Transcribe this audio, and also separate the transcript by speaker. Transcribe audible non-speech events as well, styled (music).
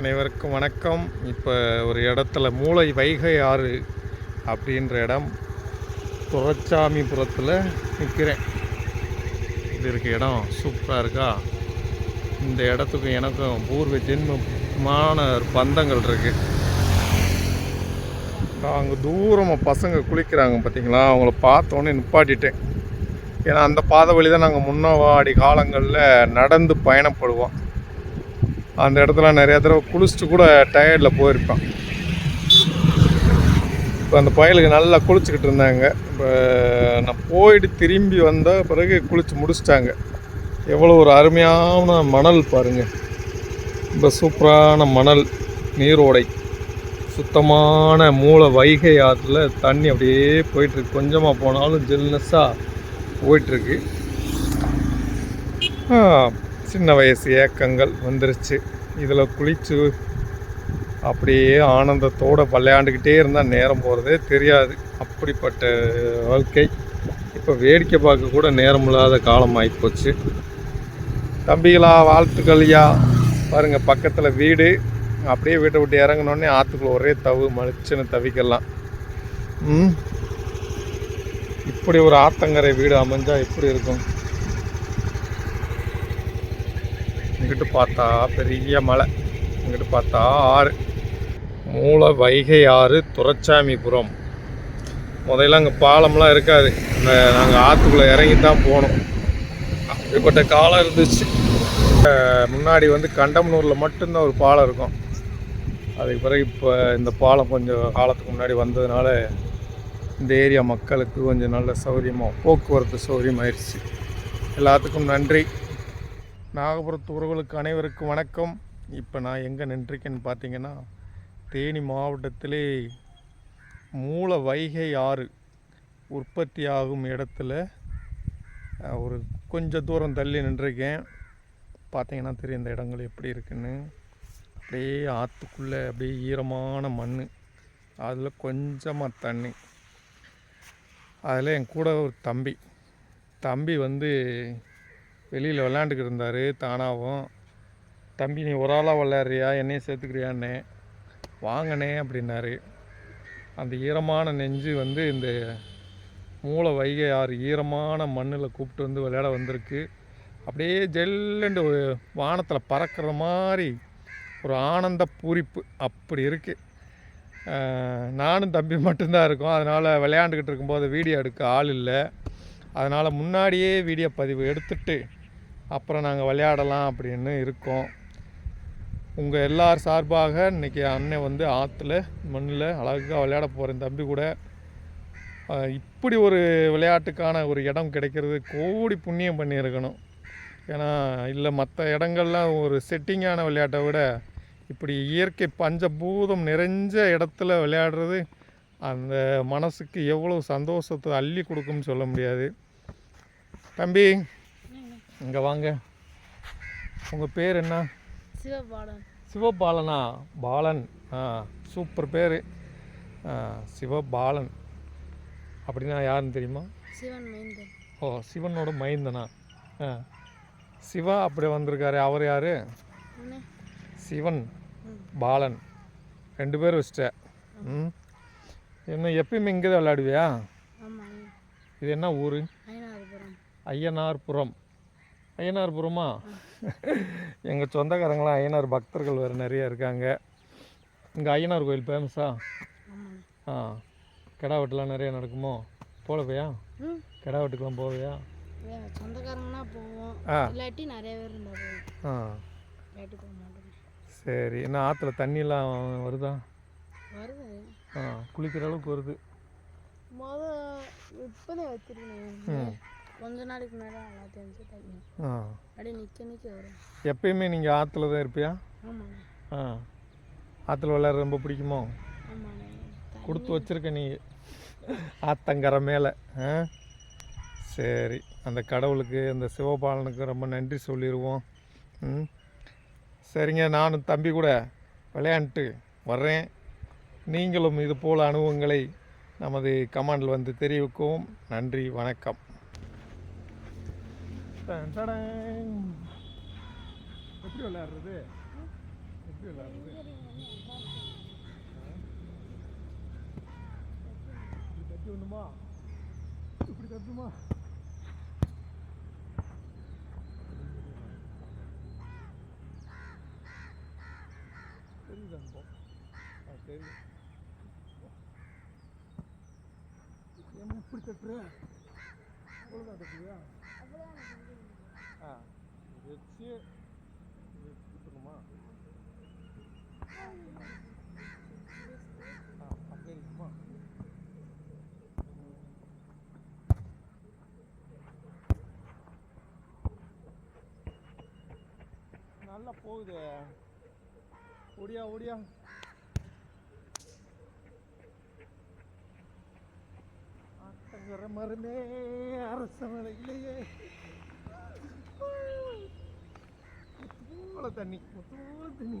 Speaker 1: அனைவருக்கும் வணக்கம். இப்போ ஒரு இடத்துல மூளை வைகை ஆறு அப்படின்ற இடம் துறச்சாமிபுரத்தில் நிற்கிறேன் இது இருக்க இடம் சூப்பராக இருக்கா? இந்த இடத்துக்கும் எனக்கும் பூர்வ ஜென்மமான பந்தங்கள் இருக்குது அங்கே தூரமாக பசங்க குளிக்கிறாங்க பார்த்தீங்களா அவங்கள பார்த்தோன்னே நிப்பாட்டிட்டேன். ஏன்னா அந்த பாதை வழி தான் நாங்கள் முன்னவாடி காலங்களில் நடந்து பயணப்படுவோம். அந்த இடத்துல நிறையா தடவை குளிச்சுட்டு கூட டயர்டில் போயிருப்பேன். இப்போ அந்த பயலுக்கு நல்லா குளிச்சுக்கிட்டு இருந்தாங்க. இப்போ நான் போயிட்டு திரும்பி வந்த பிறகு குளித்து முடிச்சிட்டாங்க. எவ்வளோ ஒரு அருமையான மணல் பாருங்கள் ரொம்ப சூப்பரான மணல் நீரோடை. சுத்தமான மூளை வைகை ஆற்றுல தண்ணி அப்படியே போயிட்டுருக்கு. கொஞ்சமாக போனாலும் ஜில்னஸ்ஸாக போயிட்டுருக்கு. சின்ன வயசு ஏக்கங்கள் வந்துருச்சு. இதில் குளிச்சு அப்படியே ஆனந்தத்தோடு விளையாண்டுக்கிட்டே இருந்தால் நேரம் போகிறதே தெரியாது. அப்படிப்பட்ட வாழ்க்கை. இப்போ வேடிக்கை பார்க்க கூட நேரம் இல்லாத காலம் ஆகிப்போச்சு தம்பிகளா வாழ்த்துக்கள்யா. பாருங்கள் பக்கத்தில் வீடு. அப்படியே வீட்டை விட்டு இறங்கினோடனே ஆற்றுக்குள்ள ஒரே தவு மலிச்சுன்னு தவிக்கலாம். இப்படி ஒரு ஆத்தங்கரை வீடு அமைஞ்சால் எப்படி இருக்கும்? இங்கிட்டு பார்த்தா பெரிய மலை. இங்கிட்டு பார்த்தா ஆறு. மூல வைகை ஆறு துறச்சாமிபுரம் முதல்ல அங்கே பாலம்லாம் இருக்காது. இந்த நாங்கள் ஆற்றுக்குள்ளே இறங்கி தான் போனோம். அப்படிப்பட்ட காலம் இருந்துச்சு. முன்னாடி வந்து கண்டமனூரில் மட்டும்தான் ஒரு பாலம் இருக்கும். அதுக்கு பிறகு இப்போ இந்த பாலம் கொஞ்சம் காலத்துக்கு முன்னாடி வந்ததுனால இந்த ஏரியா மக்களுக்கு கொஞ்சம் நல்ல சௌகரியமாக போக்குவரத்து சௌகரியமாயிருச்சு எல்லாத்துக்கும் நன்றி. நாகபுரத்து உறவுகளுக்கு அனைவருக்கும் வணக்கம். இப்போ நான் எங்கே நின்றிருக்கேன்னு பார்த்தீங்கன்னா தேனி மாவட்டத்திலே மூல வைகை ஆறு உற்பத்தி ஆகும் இடத்துல ஒரு கொஞ்சம் தூரம் தள்ளி நின்றுருக்கேன். பார்த்தீங்கன்னா தெரியும் இந்த இடங்கள் எப்படி இருக்குன்னு. அப்படியே ஆற்றுக்குள்ளே அப்படியே ஈரமான மண் அதில் கொஞ்சமாக தண்ணி. அதில் என் கூட ஒரு தம்பி. தம்பி வந்து வெளியில் விளாண்டுக்கிட்டு இருந்தார் தானாகவும் தம்பி நீ ஒரு ஆளாக விளையாடுறியா? என்னையும் சேர்த்துக்கிறியான்னு? வாங்கினே அப்படின்னாரு. அந்த ஈரமான நெஞ்சு வந்து இந்த மூளை வைகை ஆறு ஈரமான மண்ணில் கூப்பிட்டு வந்து விளையாட வந்திருக்கு. அப்படியே ஜெல்லுண்டு வானத்தில் பறக்கிற மாதிரி ஒரு ஆனந்த பூரிப்பு அப்படி இருக்குது நானும் தம்பி மட்டும்தான் இருக்கோம். அதனால் விளையாண்டுக்கிட்டு இருக்கும்போது வீடியோ எடுக்க ஆள் இல்லை. அதனால் முன்னாடியே வீடியோ பதிவு எடுத்துட்டு அப்புறம் நாங்கள் விளையாடலாம் அப்படின்னு இருக்கோம். உங்கள் எல்லார் சார்பாக இன்றைக்கி அண்ணன் வந்து ஆற்றுல மண்ணில் அழகாக விளையாட போகிறேன் தம்பி கூட இப்படி ஒரு விளையாட்டுக்கான ஒரு இடம் கிடைக்கிறது கோடி புண்ணியம் பண்ணியிருக்கணும். ஏன்னா இல்லை மற்ற இடங்கள்லாம் ஒரு செட்டிங்கான விளையாட்டை விட இப்படி இயற்கை பஞ்சபூதம் நிறைஞ்ச இடத்துல விளையாடுறது அந்த மனசுக்கு எவ்வளோ சந்தோஷத்தை அள்ளி கொடுக்கும்னு சொல்ல முடியாது. தம்பி இங்கே வாங்க. உங்கள் பேர் என்ன?
Speaker 2: சிவபாலன்.
Speaker 1: சிவபாலனா? பாலன். ஆ சூப்பர் பேர். சிவபாலன். அப்படின்னா யாருன்னு தெரியுமா?
Speaker 2: சிவன் மைந்தன்.
Speaker 1: ஓ சிவனோட மைந்தனா? ஆ. சிவா அப்படி வந்திருக்காரு. அவர் யார்? சிவன். பாலன். ரெண்டு பேர் வச்சிட்ட. ம். என்ன எப்பயுமே இங்கே தான் விளையாடுவியா இது என்ன ஊர்? ஐயனார்புரம் ஐயனார்புரமா (laughs) எங்கள் சொந்தக்காரங்களாம் ஐயனார் பக்தர்கள் வேறு நிறைய இருக்காங்க. இங்கே ஐயனார் கோயில் ஃபேமஸா ஆ கிடா வெட்டுலாம் நிறைய நடக்குமோ?
Speaker 2: ம்.
Speaker 1: கிடா வெட்டுக்கெலாம் போவியா
Speaker 2: சொந்தக்காரங்கன்னா போவோம். இல்லாட்டி நிறைய பேர்
Speaker 1: ஆ. சரி என்ன ஆற்றுல தண்ணியெல்லாம் வருதா?
Speaker 2: வருது.
Speaker 1: ஆ குளிக்கிற அளவுக்கு வருது.
Speaker 2: முத இப்போதான் வச்சிருக்கேன்.
Speaker 1: ம்.
Speaker 2: கொஞ்ச நாளைக்கு முன்னாடி எல்லாத்தையும் வச்சு தண்ணி.
Speaker 1: ஆ.
Speaker 2: அப்படியே நிற்க நிற்க வரும்.
Speaker 1: எப்பயுமே நீங்கள் ஆற்றுல தான் இருப்பியா?
Speaker 2: ஆமாண்ணே
Speaker 1: ஆ. ஆற்றுல விளையாட ரொம்ப பிடிக்குமோ? கொடுத்து வச்சிருக்க நீ. ஆத்தங்கரை மேலே. ஆ? சரி. அந்த கடவுளுக்கு அந்த சிவபாலனுக்கு ரொம்ப நன்றி சொல்லிடுவோம் ம். சரிங்க நானும் தம்பி கூட விளையாண்டுட்டு வர்றேன். நீங்களும் இது போல் அனுபவங்களை நமது கமாண்டில் வந்து தெரிவிக்கவும் நன்றி வணக்கம். டன் எப்படி விளையாடுறது? எப்படி விளையாடுறது? இப்படி தட்டி ஒண்ணுமா இப்படி தட்டுமா? தெரியுது இப்போ? தெரியுது. ஏன் இப்படி தட்டுற? ஆ. வச்சு கொடுத்துருமா ஆ அப்படியே இருக்குமா? நல்லா போகுது. ஓடியா ஓடியா. மருந்தே அரச மலையிலேயே முத்துவோல தண்ணி முத்துவோல தண்ணி.